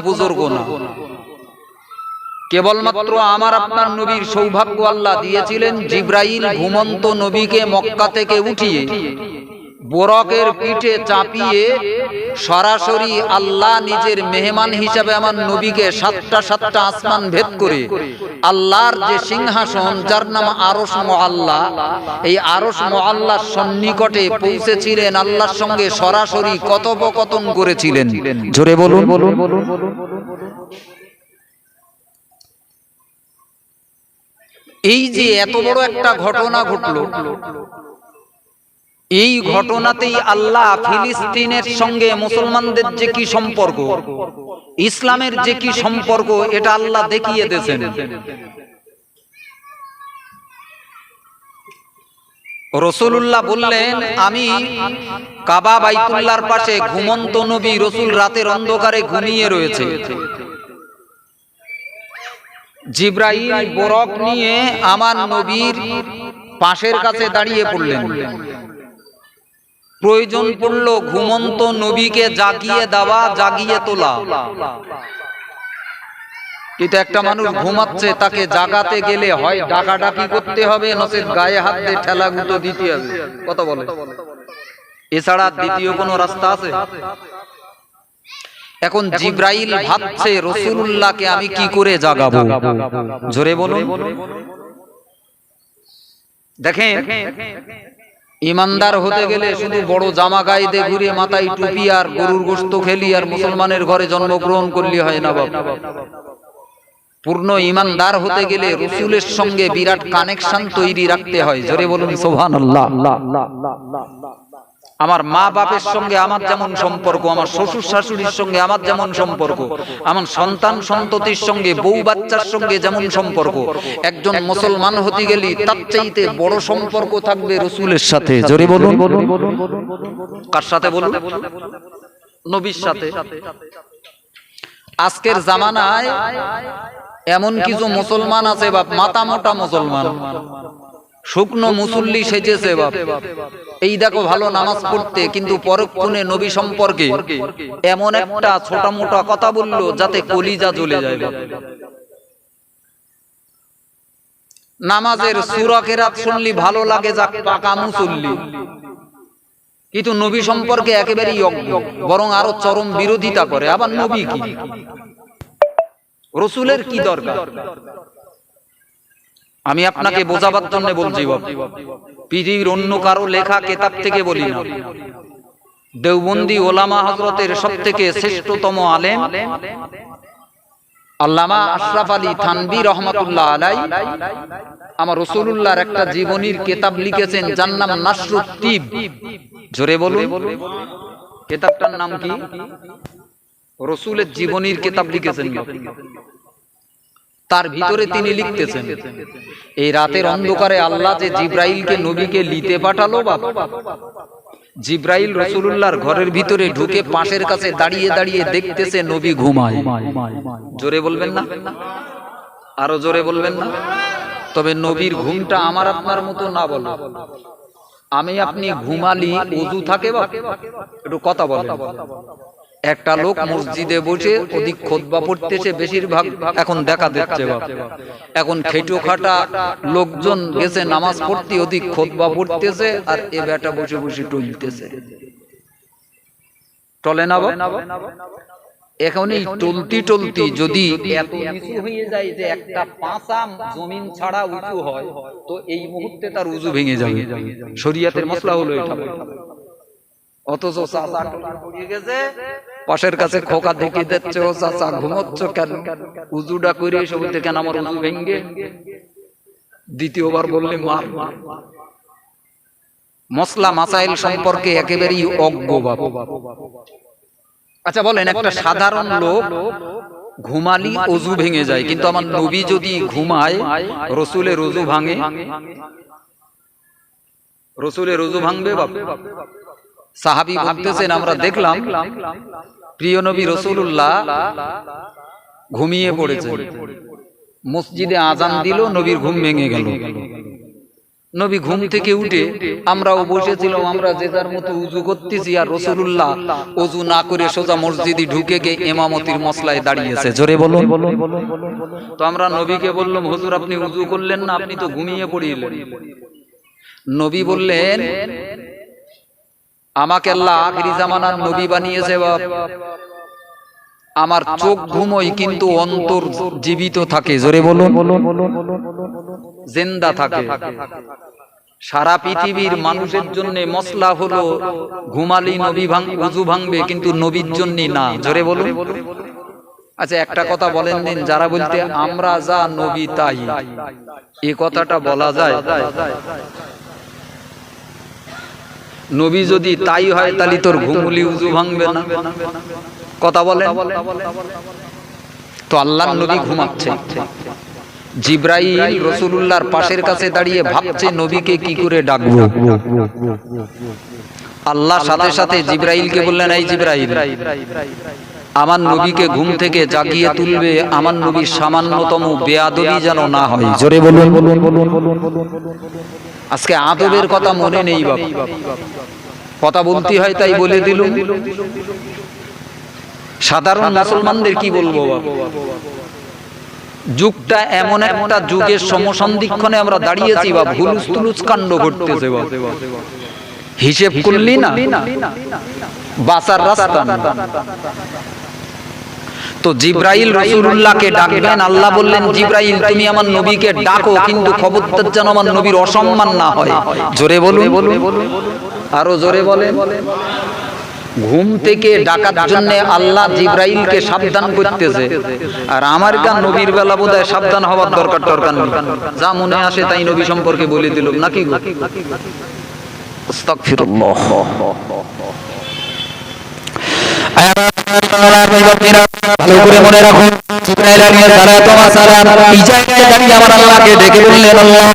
বুজুর্গ না। কেবলমাত্র আমার আপনার নবীর সৌভাগ্য আল্লাহ দিয়েছিলেন জিব্রাইল ঘুমন্ত নবীকে মক্কা থেকে উঠিয়ে। বোরকের পিঠে চাপিয়ে সরাসরি আল্লাহ নিজের মেহমান হিসাবে আমার নবীকে সাতটা সাতটা আসমান ভেদ করে। আল্লাহর যে সিংহাসন যার নাম আরস মোয়াল্লা এই আরস মোয়াল্লার সন্নিকটে পৌঁছেছিলেন আল্লাহর সঙ্গে সরাসরি কথোপকথন করেছিলেন। জোরে বলুন। এই যে এত বড় একটা ঘটনা ঘটলো। এই ঘটনাতেই আল্লাহ ফিলিস্তিনের সঙ্গে মুসলমানদের যে কি সম্পর্ক, ইসলামের যে কি সম্পর্ক, এটা আল্লাহ দেখিয়ে দিয়েছেন। রসুল্লাহ বললেন, আমি কাবা বাইতুল্লাহর পাশে ঘুমন্ত নবী রসুল রাতের অন্ধকারে ঘুমিয়ে রয়েছে। জিব্রাইল, বরক নিয়ে আমার নবীর পাশের কাছে দাঁড়িয়ে পড়লেন। প্রয়োজন পড়ল ঘুমন্ত নবীকে জাগিয়ে দেওয়া জাগিয়ে তোলা। কিন্তু একটা মানুষ ঘুমাচ্ছে তাকে জাগাতে গেলে হয় ডাকাডাকি করতে হবে নচেত গায়ে হাত দিয়ে ঠেলা গুঁতো দিতে হবে। কত বলে। এছাড়া দ্বিতীয় কোনো রাস্তা আছে? এখন জিব্রাইল ভাবছে রসুল্লাহকে আমি কি করে জাগাবো? জোরে বলুন। দেখেন। ইমানদার হতে গেলে শুধু বড় জামা গাইতে দিয়ে ঘুরে মাথায় টুপি আর গরুর গোস্ত খেলি আর মুসলমানের ঘরে জন্মগ্রহণ করলি হয় না বাবা পূর্ণ ইমানদার হতে গেলে রসুলের সঙ্গে বিরাট কানেকশন তৈরি রাখতে হয়। জোরে বলুন সোহান আমার মা বাপের সঙ্গে আমার যেমন সম্পর্ক, আমার শ্বশুর শাশুড়ির সঙ্গে আমার যেমন সম্পর্ক, আমার সন্তান সন্ততির সঙ্গে, বউ বাচ্চার সঙ্গে যেমন সম্পর্ক। একজন মুসলমান হতে গেলে তার চাইতে বড় সম্পর্ক থাকবে রসুলের সাথে। জোরে বলুন। কার সাথে বলুন? নবীর সাথে। আজকের জামানায় এমন কিছু মুসলমান আছে, বাপ মাথা মোটা মুসলমান। শুকনো মুসল্লি সেজেছে বাপ। এই দেখো ভালো নামাজ পড়তে কিন্তু পরক্ষণে নবী সম্পর্কে এমন একটা ছোট মোটা কথা বলল যাতে কলিজা জ্বলে যায়। নামাজের সুরাকেরাত শুনলি ভালো লাগে যাক পাকা মুসল্লি। কিন্তু নবী সম্পর্কে একেবারেই অজ্ঞ বরং আরও চরম বিরোধিতা করে। আবার নবী কি? রসুলের কি দরকার? আমি আপনাকে বোঝাবার জন্য বলছি। পৃথিবীর অন্য কারও লেখা কেতাব থেকে বলি না। দেওবন্দি ওলামা হজরতের সব থেকে শ্রেষ্ঠতম আলেম আল্লামা আশরাফ আলী থানবী রহমতুল্লাহ আলাই। আমার রসুল্লাহর একটা জীবনীর কেতাব লিখেছেন যার নাম নাসরুদ্দীব জোরে বলুন। কেতাবটার নাম কি? রসুলের জীবনীর কেতাব লিখেছেন তার ভিতরে তিনি লিখতেছেন এই রাতের অন্ধকারে আল্লাহ যে জিব্রাইলকে নবীকে লিতে পাঠালো বাবা জিব্রাইল রসুল্লাহর ঘরের ভিতরে ঢুকে পাশের কাছে দাঁড়িয়ে দাঁড়িয়ে দেখতেছে নবী ঘুমায়। জোরে বলবেন না? আরও জোরে বলবেন না? তবে নবীর ঘুমটা আমার আপনার মতো না বলো। আমি আপনি ঘুমালি উজু থাকে বা একটু কথা বলেন। একটা লোক মসজিদে বসে অধিক খোদবা পড়তেছে বেশিরভাগ এখন দেখা দিচ্ছে এখন খেটো খাটা লোকজন গেছে নামাজ পড়তে অধিক খোদবা পড়তেছে আর এ বেটা বসে বসে টলতেছে। টলে না এখন এই টলতি টলতি যদি এত নিচু হয়ে যায় যে একটা পাঁচা জমিন ছাড়া উঁচু হয় তো এই মুহূর্তে তার উজু ভেঙে যাবে। শরিয়াতের মশলা হলো এটা। অথচ চাচা পড়িয়ে গেছে। পাশের কাছে খোকা দিচ্ছে ও চাচা ঘুমোচ্ছ কেন? উজুটা করে কেন আমার উজু ভেঙ্গে। দ্বিতীয়বার বললে মার। মশলা মাসাইল সম্পর্কে একেবারেই অজ্ঞ বাবা। আচ্ছা বলেন একটা সাধারণ লোক ঘুমালি অজু ভেঙে যায় কিন্তু আমার নবী যদি ঘুমায় রসুলের অজু ভাঙে। রসুলের অজু ভাঙবে বাপ সাহাবি ভাবতেছেন আমরা দেখলাম প্রিয় নবী রসুল্লাহ ঘুমিয়ে পড়েছে মসজিদে আজান দিল নবীর ঘুম ভেঙে গেল। নবী ঘুম থেকে উঠে আমরাও বসেছিলাম আমরা যে যার মতো উজু করতেছি আর রসুল্লাহ উজু না করে সোজা মসজিদে ঢুকে গিয়ে এমামতির মশলায় দাঁড়িয়েছে। জোরে বলুন। তো আমরা নবীকে বললাম হুজুর আপনি উজু করলেন না আপনি তো ঘুমিয়ে পড়িলেন। নবী বললেন আমাকে আল্লাহ আখরি জামানার নবী বানিয়েছে বাপ। আমার চোখ ঘুমোই কিন্তু অন্তর জীবিত থাকে জোরে বলুন। জিন্দা থাকে। সারা পৃথিবীর মানুষের জন্য মশলা হলো ঘুমালি নবী ভাঙ উজু ভাঙবে কিন্তু নবীর জন্য না। জোরে বলুন। আচ্ছা একটা কথা বলেন দিন যারা বলতে আমরা যা নবী তাই। এ কথাটা বলা যায়। নবী যদি তাই হয় তাহলে তোর ঘুমুলি উজু ভাঙবে না কথা বলে তো আল্লাহ নবী ঘুমাচ্ছে জিব্রাইল রসুলুল্লাহর পাশের কাছে দাঁড়িয়ে ভাবছে নবীকে কি করে ডাকবো আল্লাহ সাথে সাথে জিব্রাইলকে বললেন এই জিব্রাইল আমার নবীকে ঘুম থেকে জাগিয়ে তুলবে আমার নবীর সামান্যতম বেয়াদবি যেন না হয় জোরে বলুন আজকে আদবের কথা মনে নেই বাবা। কথা বলতে হয় তাই বলে দিলুম। সাধারণ মুসলমানদের কি বলব বাবা? যুগটা এমন একটা যুগের সমসন্ধিক্ষণে আমরা দাঁড়িয়েছি বা ভুলুস তুলুস কাণ্ড ঘটতেছে হিসেব করলি না? বাঁচার রাস্তা। তো জিব্রাইল রসুল্লাহকে ডাকবেন, আল্লাহ বললেন, জিব্রাইল, তুমি আমার নবীকে ডাকো, কিন্তু খবরদার যেন আমার নবীর অসম্মান না হয়। জোরে বলুন। আরও জোরে বলেন। ঘুম থেকে ডাকার জন্য আল্লাহ জিব্রাইলকে সাবধান করতেছে। আর আমার গান নবীর বেলা বোধহয় সাবধান হওয়ার দরকার দরকার নেই। যা মনে আসে তাই নবী সম্পর্কে বলে দিল। নাকি? আস্তাগফিরুল্লাহ। ভালো করে মনে রাখুন, জিব্রাইল আলাইহিস সালাতু এই জায়গায় দাঁড়িয়ে আমার আল্লাহকে ডেকে বললেন, আল্লাহ,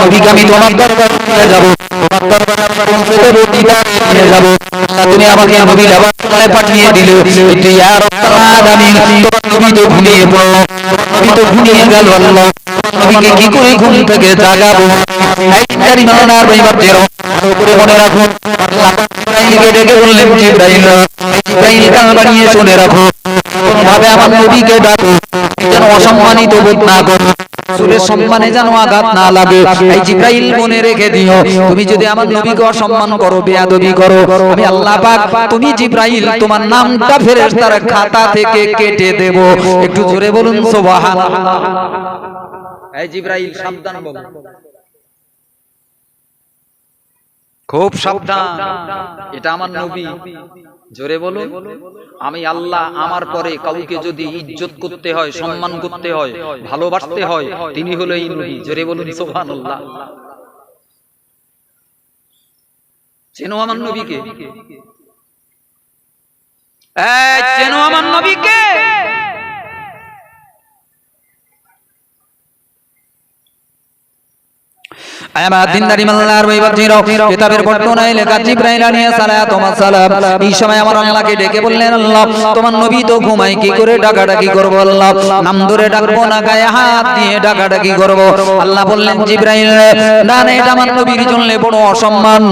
নবীকে আমি তোমার দরবারে নিয়ে যাব, তোমার তুমি আমাকে নবী লাভার করে পাঠিয়ে দিলে। কিন্তু ইয়া রাব্বাল নবী তো ঘুমিয়ে পড়ল নবী তো ঘুমিয়ে গেল আল্লাহ। নবীকে কি করে ঘুম থেকে জাগাবো? এই কারিমানার বাইবাতেরও ভালো করে মনে রাখুন, আল্লাহ ডেকে বললেন, জিব্রাইল জিব্রাইল বানিয়ে শুনে রাখো ভাবে আমার নবীকে ডাকো যেন অসম্মানিত বোধ না করো সম্মানে যেন আঘাত না লাগে এই জিব্রাইল মনে রেখে দিও তুমি যদি আমার নবীকে অসম্মান করো বেয়াদবি করো আমি আল্লাহ পাক তুমি জিব্রাইল তোমার নামটা ফেরেশতার খাতা থেকে কেটে দেব একটু জোরে বলুন সুবহানাল্লাহ এই জিব্রাইল, সাবধান বল। খুব সাবধান। এটা আমার নবী। জোরে বলুন। আমি আল্লাহ আমার পরে কাউকে যদি ইজ্জত করতে হয় সম্মান করতে হয় ভালোবাসতে হয় তিনি হলো এই নবী। জোরে বলুন সুবহানাল্লাহ। চেনো আমার নবীকে? চেনো আমার নবীকে? আমার দিনদারি মাল্লার বৈবাহির কিতাবের বর্ণনায় লেখা জিব্রাইল আলাইহিস সালাতু ওয়াস সালাম এই সময় আমার আল্লাহকে ডেকে বললেন আল্লাহ তোমার নবী তো ঘুমাই কি করে ডাকাডাকি করব? আল্লাহ নাম ধরে ডাকবো না গায়ে হাত দিয়ে ডাকাডাকি করব? আল্লাহ বললেন জিব্রাইল না না এটা আমার নবীর জন্য বড় অসম্মান।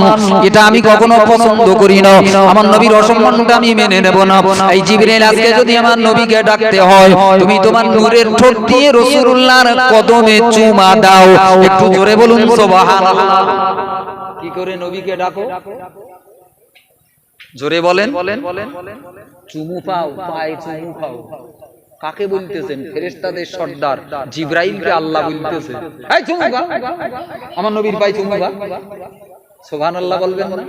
এটা আমি কখনো পছন্দ করি না। আমার নবীর অসম্মানটা আমি মেনে নেব না। এই জিব্রাইল আজকে যদি আমার নবীকে ডাকতে হয় তুমি তোমার নূরের ঠোঁট দিয়ে রাসূলুল্লাহর কদমে চুমা দাও। একটু জোরে বলুন কি করে নবীকে ডাকো? জোরে বলেন। বলেন। বলেন চুমু পাও পায়ে চুমু পাও। কাকে বলতেছেন? ফেরেশতাদের সর্দার। জিব্রাইলকে আল্লাহ বলতেছে। এই চুমু খা। আমার নবীর পায়ে চুমু খা। সুবহানাল্লাহ বলবেন না?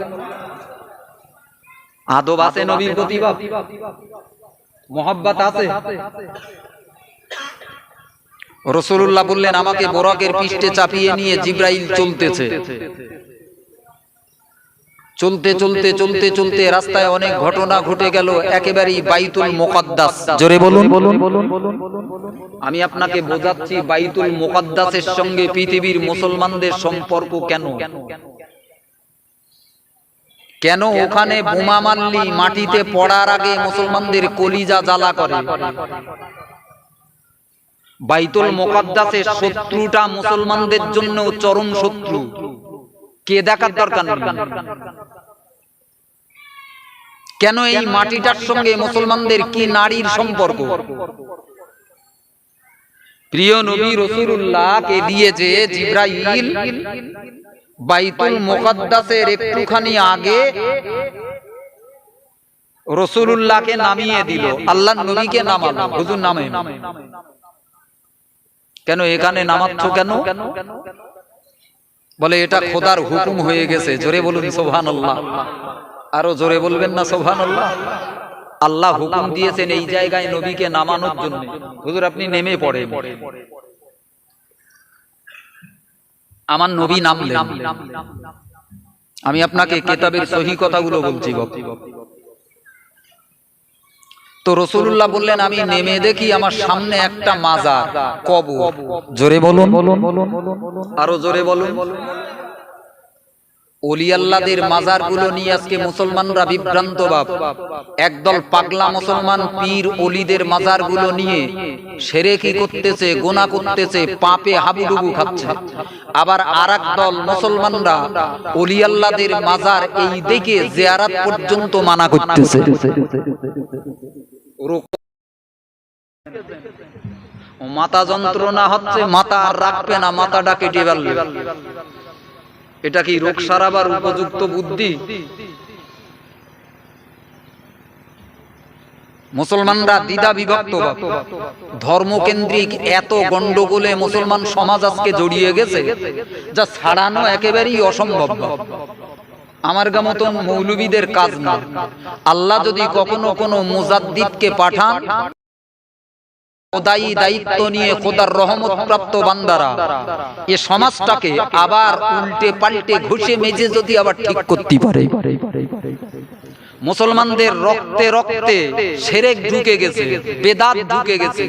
আদব আছে নবীর প্রতি বাপ মোহাব্বত আছে? রসুল্লাহ বললেন আমাকে বোরাকের পৃষ্ঠে চাপিয়ে নিয়ে জিব্রাইল চলতেছে। চলতে চলতে চলতে চলতে রাস্তায় অনেক ঘটনা ঘটে গেল একেবারেই বাইতুল মোকাদ্দাস। জোরে বলুন। আমি আপনাকে বোঝাচ্ছি বাইতুল মোকাদ্দাসের সঙ্গে পৃথিবীর মুসলমানদের সম্পর্ক কেন? কেন? ওখানে বোমা মারলি মাটিতে পড়ার আগে মুসলমানদের কলিজা জ্বালা করে। বাইতুল মোকাদ্দাসের শত্রুটা মুসলমানদের জন্য চরম শত্রু। কে দেখার দরকার কেন এই মাটিটার সঙ্গে মুসলমানদের কি নারীর সম্পর্ক? প্রিয় নবী রসুল্লাহকে দিয়েছে জিব্রাইল। বাইতুল মোকাদ্দাসের একটুখানি আগে রসুল্লাহকে নামিয়ে দিল। আল্লাহ নবীকে নামালো। হুজুর নামে। কেন? এখানে নামাচ্ছ কেন? বলে এটা খোদার হুকুম হয়ে গেছে। জোরে বলুন সোভান আল্লাহ আরও জোরে বলবেন না সোভান আল্লাহ আল্লাহ হুকুম দিয়েছেন এই জায়গায় নবীকে নামানোর জন্য। হুজুর আপনি নেমে পড়ে আমার নবী নামলেন। আমি আপনাকে কেতাবের সহি কথাগুলো বলছি বাপ। তো রসুল্লাহ বললেন, আমি নেমে দেখি আমার সামনে একটা মাজার, কবর। জোরে বলুন। আরও জোরে বলুন। অলি আল্লাদের মাজারগুলো নিয়ে আজকে মুসলমানরা বিভ্রান্ত বাপ একদল পাগলা মুসলমান পীর অলিদের মাজারগুলো নিয়ে সেরে কি করতেছে, গোনা করতেছে, পাপে হাবুডুবু খাচ্ছে। আবার আর দল মুসলমানরা অলি আল্লাদের মাজার এই দেখে জিয়ারাত পর্যন্ত মানা করতেছে। মাথা যন্ত্রণা হচ্ছে মাথা আর রাখবে না মাথাটা ফেলবে এটা কি রোগ সারাবার উপযুক্ত বুদ্ধি মুসলমানরা দ্বিধা বিভক্ত। ধর্মকেন্দ্রিক এত গন্ডগোলে মুসলমান সমাজ আজকে জড়িয়ে গেছে, যা ছাড়ানো একেবারেই অসম্ভব। আমার গা মতন মৌলবীদের কাজ না। আল্লাহ যদি কখনো কোনো মুজাদ্দিদকে পাঠান, খোদাই দায়িত্ব নিয়ে খোদার বান্দারা, এ সমাজটাকে আবার উল্টে পাল্টে মেজে যদি আবার ঠিক করতে পারে। মুসলমানদের রক্তে রক্তে সেরেক ঢুকে গেছে, বেদাত ঢুকে গেছে,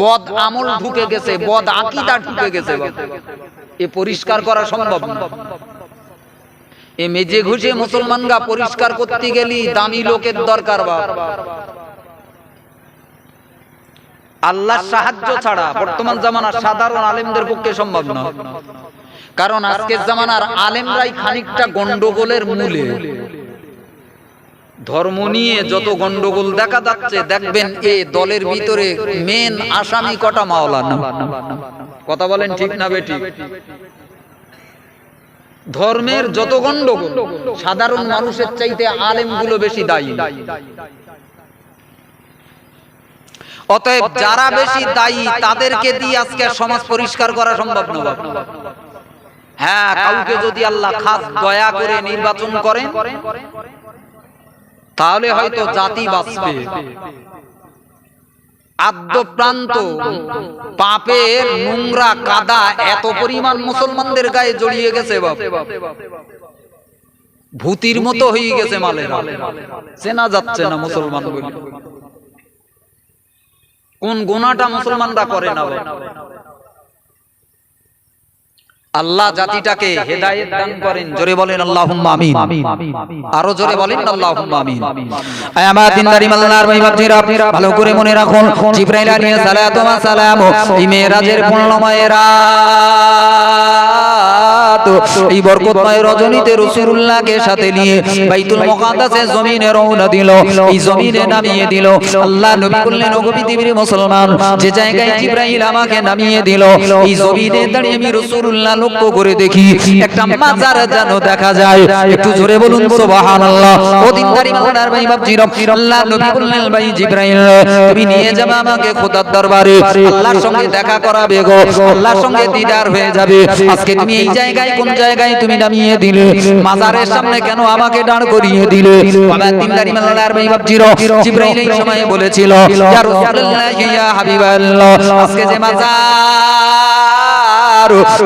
বদ আমল ঢুকে গেছে, বদ আকিদা ঢুকে গেছে এ পরিষ্কার করা সম্ভব না। এ মেজে ঘুষে মুসলমানরা পরিষ্কার করতে গেলি, দামি লোকের দরকার বা আল্লাহর সাহায্য ছাড়া বর্তমান জামানার সাধারণ আলেমদের পক্ষে সম্ভব না কারণ আজকের জামানার আলেমরাই খানিকটা গন্ডগোলের মূলে। ধর্ম নিয়ে যত গন্ডগোল দেখা যাচ্ছে, দেখবেন এ দলের ভিতরে মেন আসামি কটা মাওলানা। কথা বলেন ঠিক না বেঠিক ধর্মের যত গন্ডগোল সাধারণ মানুষের চাইতে আলেমগুলো বেশি দায়ী। অতএব যারা বেশি দায়ী, তাদেরকে দিয়ে আজকে সমাজ পরিষ্কার করা সম্ভব না। হ্যাঁ কাউকে যদি আল্লাহ খাস দয়া করে নির্বাচন করেন, তাহলে হয়তো জাতি বাঁচবে। আদ্য প্রান্ত পাপের নোংরা কাদা এত পরিমাণ মুসলমানদের গায়ে জড়িয়ে গেছে বাপ। ভূতির মতো হয়ে গেছে চেনা যাচ্ছে না মুসলমান কোন গোনাটা মুসলমানরা করে না? আল্লাহ জাতিটাকে হেদায়েত দান করেন। জোরে বলেন আল্লাহুম্মা আমিন। আরও জোরে বলেন আল্লাহুম্মা আমিন। আয় আমার দিনদারি মাল্লার ভাই বাপজিরা ভালো করে মনে রাখুন। জিব্রাইল আলাইহিস সালাতু ওয়া সালাম, এই মেরাজের পূর্ণময় রাত এই বরকতময় রজনীতে রাসূলুল্লাহকে সাথে নিয়ে বাইতুল মুকাদ্দাসে জমিনে রওনা দিল এই জমিনে নামিয়ে দিল। আল্লাহ নবী বললেন ওগো পৃথিবীর মুসলমান। যে জায়গায় জিব্রাইল আমাকে নামিয়ে দিল এই জমিনে দাঁড়িয়ে আমি রাসূলুল্লাহ লক্ষ্য করে দেখি একটা মাজার যেন দেখা যায়। একটু জোরে বলুন সুবহানাল্লাহ। ও দিনদারি মাওলানার ভাই বাপজি আল্লাহ নবী বললেন ভাই জিব্রাইল তুমি নিয়ে যাবে আমাকে খোদার দরবারে। আল্লাহর সঙ্গে দেখা করাবে গো আল্লাহর সঙ্গে দিদার হয়ে যাবে। আজকে তুমি এই জায়গায় কোন জায়গায় তুমি নামিয়ে দিলে? মাজারের সামনে কেন আমাকে দাঁড় করিয়ে দিলে? বাবা জিব্রাইল এই সময় বলেছিল ইয়া রাসূলুল্লাহ ইয়া হাবিবাল্লাহ আজকে যে মাজার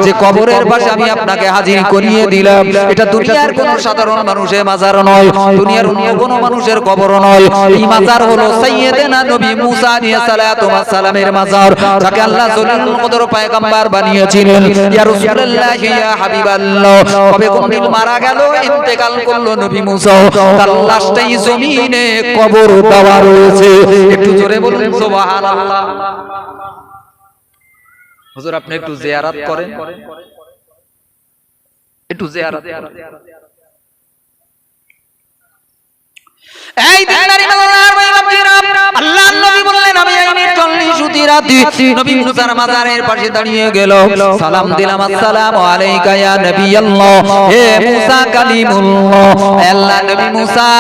যে কবরের পাশে আমি আপনাকে হাজির করিয়ে দিলাম, এটা দুনিয়ার কোন সাধারণ মানুষের মাজার নয়, দুনিয়ার অন্য কোন মানুষের কবর নয়। এই মাজার হলো সাইয়েদেনা নবী মুসা আলাইহিস সালাতু ওয়াস সালামের মাজার, যাকে আল্লাহ জলিলুল কদর পয়গম্বর বানিয়েছিলেন। ইয়া রাসূলুল্লাহ, ইয়া হাবিবাল্লাহ। কবে কোনদিন মারা গেল, ইন্তেকাল করল নবী মুসা। তার লাশটাই জমিনে কবর দেওয়া রয়েছে। একটু জোরে বলুন, সুবহানাল্লাহ। হুজুর আপনি একটু জিয়ারাত করেন। একটু জিয়ারাত করেন। এই ভাই বাপজিরা, আল্লাহর নবী বললেন আমি আইনি চল্লিশ সুতি রাতি নবী মুসার মাজারের পাশে দাঁড়িয়ে গেল। সালাম দিলাম আসসালামু আলাইকা ইয়া নবী আল্লাহ হে মুসা কালিমুল্লাহ হে আল্লাহ নবী মুসা।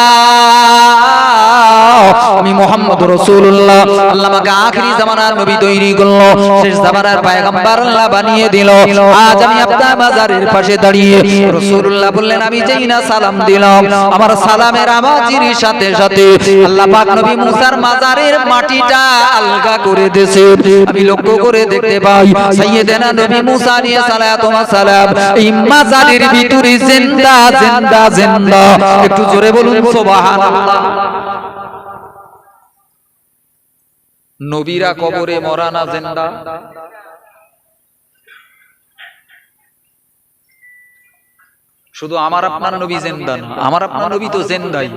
আমি মোহাম্মদ রাসূলুল্লাহ। আল্লাহ আমাকে আখেরি জামানার নবী তৈরি করল। শেষ জামানার পয়গম্বর আল্লাহ বানিয়ে দিল। আজ আমি আপনার মাজারের পাশে দাঁড়িয়ে রাসূলুল্লাহ বললেন, আমি যেই না সালাম দিলাম, আমার সালামের আওয়াজের সাথে সাথে আল্লাহ পাক নবী মুসার মাজারের মাটিটা আলগা করে দিয়েছে। আমি লক্ষ্য করে দেখতে পাই, সাইয়েদেনা নবী মুসা নিয়ে সালাতু ওয়া সালাম এই মাজারের ভিতরে জিন্দা জিন্দা জিন্দা। একটু জোরে বলুন, সুবহানাল্লাহ। নবীরা কবরে মরা না জেন্দা? শুধু আমার আপনার নবী জেন্দা না আমার আপনার নবী তো জেন্দাই।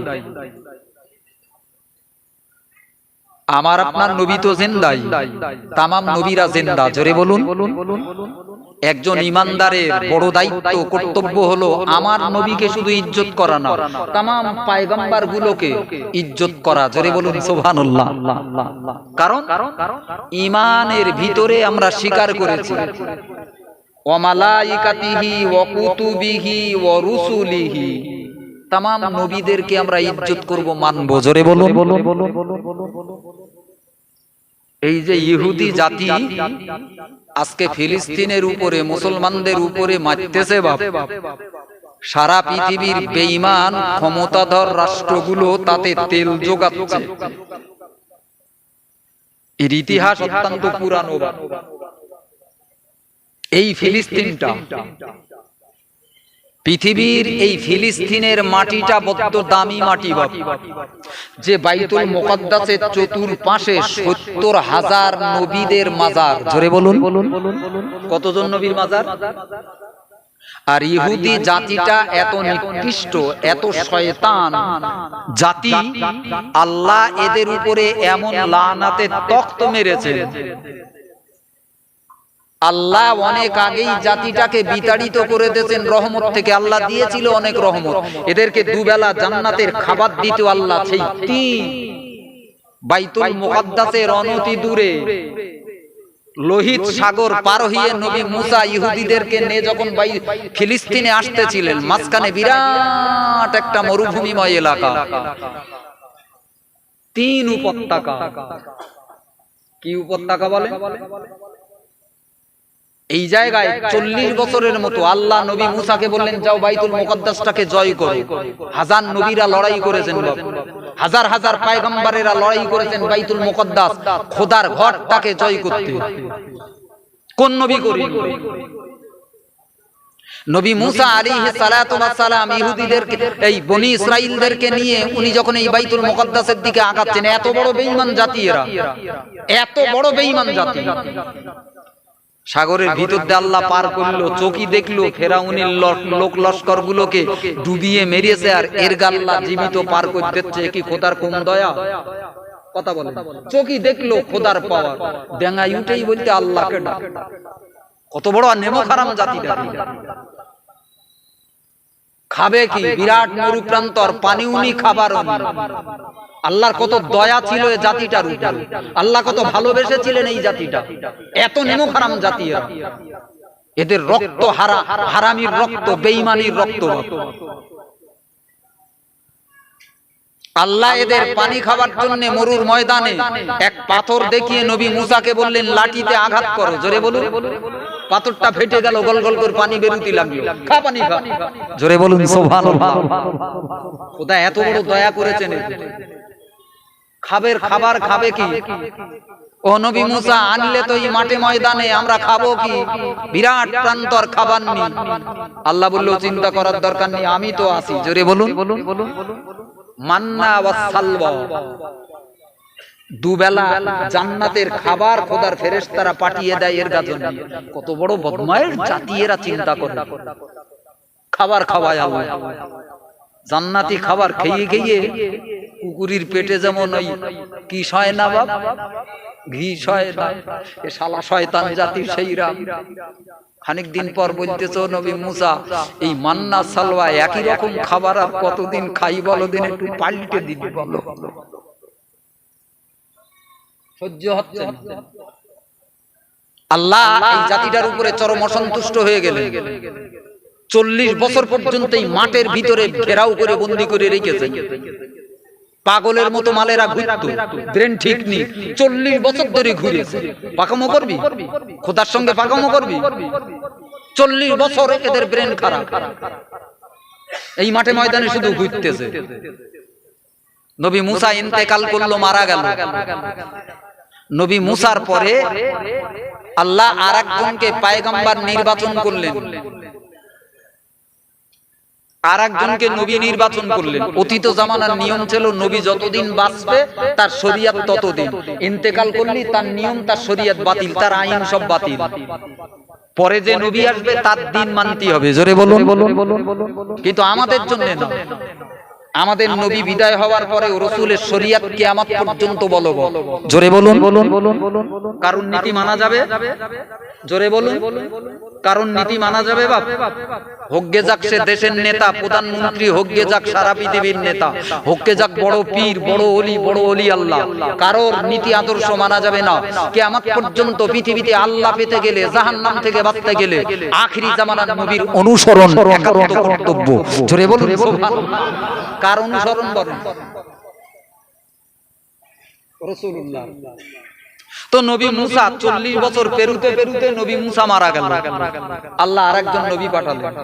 আমার আপনার নবী তো জেন্দাই। তামাম নবীরা জেন্দা জোরে বলুন। বলুন বলুন। একজন ইমানদারের বড় দায়িত্ব, কর্তব্য হলো আমার নবীকে শুধু ইজ্জত করা না, তামাম পায়গাম্বার গুলোকে ইজ্জত করা। জোরে বলুন, সুবহানাল্লাহ। কারণ ইমানের ভিতরে আমরা স্বীকার করেছি। ওয়ামালাইকাতিহি ওয়া কুতুবিহি ওয়া রুসুলিহি। তামাম নবীদেরকে আমরা ইজ্জত করব, মানব। জোরে বলুন। এই যে ইহুদি জাতি আজকে ফিলিস্তিনের উপরে মুসলমানদের উপরে মারতেছে বাপ। সারা পৃথিবীর বেইমান ক্ষমতাধর রাষ্ট্রগুলো তাতে তেল যোগাচ্ছে। এর ইতিহাস অত্যন্ত পুরানো বাপ। এই ফিলিস্তিনটা পৃথিবীর এই ফিলিস্তিনের মাটিটা বড্ড দামি মাটি যে বাইতুল মুকদ্দাসের চতুর্পাশে সত্তর হাজার নবীদের মাজার। ধরে বলুন। কতজন নবীর মাজার? আর ইহুদি জাতিটা এত নিকৃষ্ট, এত শয়তান। জাতি আল্লাহ এদের উপরে এমন লানাতে তক্ত মেরেছে। আল্লাহ অনেক আগেই জাতিটাকে বিতাড়িত করে দিয়েছেন, রহমত থেকে। আল্লাহ দিয়েছিল অনেক রহমত। এদেরকে দুবেলা জান্নাতের খাবার দিত আল্লাহ, সেই তিন বাইতুল মুকদ্দাসের অনতি দূরে। লোহিত সাগর পার হয়ে নবী মুসা ইহুদিদেরকে নিয়ে যখন বাই ফিলিস্তিনে আসতেছিলেন, মাঝখানে বিরাট একটা মরুভূমিময় এলাকা। তিন উপত্যকা। কি উপত্যকা বলে? এই জায়গায় চল্লিশ বছরের মতো আল্লাহ নবী মুসাকে বললেন, যাও বাইতুল মুকদ্দাসটাকে জয় করো। হাজার নবীরা লড়াই করেছেন হাজার হাজার পায়গম্বরেরা লড়াই করেছেন বাইতুল মুকদ্দাস, খোদার ঘরটাকে জয় করতে। কোন নবী করি? নবী মুসা ওয়াস সালাম ইহুদিদেরকে এই বনি ইসরাইলদেরকে নিয়ে উনি যখন এই বাইতুল মুকদ্দাসের দিকে আগাচ্ছেন, এত বড় বেঈমান জাতি এরা এত বড় বেঈমান জাতি। সাগরের ভিতর দিয়ে আল্লাহ পার করল চকি দেখল ফেরাউনের লোক লস্কর গুলোকে ডুবিয়ে মেরিয়েছে আর এর গাল্লা জীবিত পার করতেছে কি খোদার কোন দয়া? কথা বলে চকি দেখল খোদার পাওয়ার। ডেঙ্গাই উঠেই বলতে আল্লাহকে ডাক কত বড় নেমো খারাম জাতি। খাবে কি? বিরাট মরু প্রান্তর পানি উনি খাবার আল্লাহর কত দয়া ছিল এই জাতিটার উপর। আল্লাহ কত ভালোবেসেছিলেন এই জাতিটা এত নেমো খারাম জাতি এদের রক্ত হারা হারামির রক্ত বেঈমানির রক্ত। আল্লাহ এদের পানি খাবার জন্য মরুর ময়দানে এক পাথর দেখিয়ে নবী মুসাকে বললেন লাঠিতে আঘাত করো। জোরে বলুন। পাথরটা ফেটে গেল গল গল করে পানি বেরুতে লাগল। খা পানি খা। জোরে বলুন সুবহানাল্লাহ। খোদা এত বড় দয়া করেছেন। খাবের খাবার খাবে কি? ও নবী মুসা আনলে তো এই মাঠে ময়দানে আমরা খাব কি? বিরাট প্রান্তর খাবার নি। আল্লাহ বলল চিন্তা করার দরকার নেই আমি তো আছি। জোরে বলুন। মান্না ওয়া সালওয়া। দুবেলা জান্নাতের খাবার খোদার ফেরেশতারা পাঠিয়ে দেয় এর গাজন। কত বড় বদমায়ের জাতি এরা চিন্তা করে। খাবার খাওয়ায় আল্লাহ। জান্নাতি খাবার খেয়ে খেয়ে কুকুরির পেটে যেমন ওই কি সয় না বাপ ঘি শয়তান, এ শালা শয়তান জাতির সেই রাম খানিক দিন পর বলতেছ নবী মুসা, এই মান্না সালওয়া একই রকম খাবার আর কতদিন খাই বলো, দিন একটু পাল্টে দিবি বলো। সহ্য হচ্ছে আল্লাহ এই জাতিটার উপরে চরম অসন্তুষ্ট হয়ে গেলেন। চল্লিশ বছর পর্যন্ত এই মাঠের ভিতরে ঘেরাও করে বন্দি করে রেখেছে পাগলের মতো মালেরা ঘুরতো ব্রেন ঠিক নেই চল্লিশ বছর ধরে ঘুরেছে। পাকামো করবি? খোদার সঙ্গে পাকামো করবি? চল্লিশ বছর এদের ব্রেন খারাপ। এই মাঠে ময়দানে শুধু ঘুরতেছে। নবী মুসা ইন্তেকাল করল মারা গেল। নবী মুসার পরে আল্লাহ আর একজনকে পায়গাম্বার নির্বাচন করলেন। আর একজনকে নবী নির্বাচন করলেন। অতীত জামানার নিয়ম ছিল নবী যতদিন বাঁচবে তার শরিয়াত ততদিন। ইন্তেকাল করলি তার নিয়ম তার শরিয়াত বাতিল তার আইন সব বাতিল। পরে যে নবী আসবে তার দিন মানতে হবে। জোরে বলুন। কিন্তু আমাদের জন্য না। আমাদের নবী বিদায় হওয়ার পরে রসুলের শরিয়াত কিয়ামত পর্যন্ত বলব। জোরে বলুন। কারণ নীতি মানা যাবে? জোরে বলুন। কারণ নীতি মানা যাবে বাপ? যাক সে দেশের নেতা প্রধানমন্ত্রী যাক সারা পৃথিবীর নেতা যাক বড় পীর বড় অলি বড় অলি আল্লাহ। কারোর নীতি আদর্শ মানা যাবে না। কেয়ামত পর্যন্ত পৃথিবীতে আল্লাহ পেতে গেলে জাহান্নাম থেকে বাঁচতে গেলে আখিরি জামানার নবীর অনুসরণ একান্ত কর্তব্য। জোরে বলুন। সুবহানাল্লাহ। কার অনুসরণ রাসূলুল্লাহ তো নবী মুসা চল্লিশ বছর পেরুতে পেরুতে নবী মুসা মারা গেল। আল্লাহ আর একজন নবী পাঠালেন।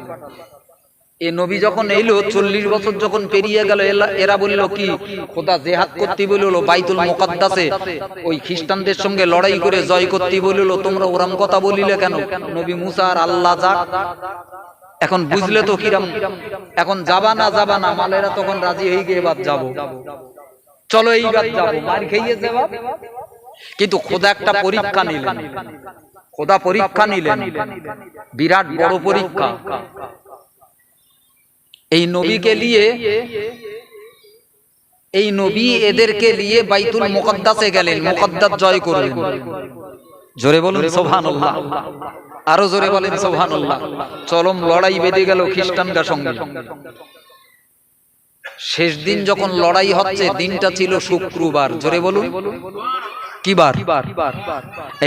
এ নবী যখন এলো চল্লিশ বছর যখন পেরিয়ে গেল এরা বলল কি খোদা জেহাদ করতে বলল বাইতুল মোকাদ্দাসে? ওই খ্রিস্টানদের সঙ্গে লড়াই করে জয় করতে বলল তোমরা ওরাম কথা বলিলে কেন? নবী মুসা আর আল্লাহ যাক এখন বুঝলে তো কিরম। এখন যাবা না যাবা না, মালেরা তখন রাজি হয়ে গিয়ে এবার যাব। চলো এইবার যাব, মার খেয়ে কিন্তু খোদা একটা পরীক্ষা নিলেন। খোদা পরীক্ষা নিলেন। বিরাট বড় পরীক্ষা। এই নবীকে নিয়ে, এই নবী এদেরকে নিয়ে বাইতুল মুকদ্দাসে গেলেন। মুকদ্দাস জয় করলেন। জোরে বলুন, সুবহানাল্লাহ। আরও জোরে বলেন সোহানুল্লাহ চরম লড়াই বেঁধে গেল খ্রিস্টানরা সঙ্গে। শেষ দিন যখন লড়াই হচ্ছে দিনটা ছিল শুক্রবার। জোরে বলুন। কি বার?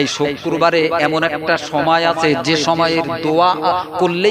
এই শুক্রবারে এমন একটা সময় আছে যে সময়ের দোয়া করলেই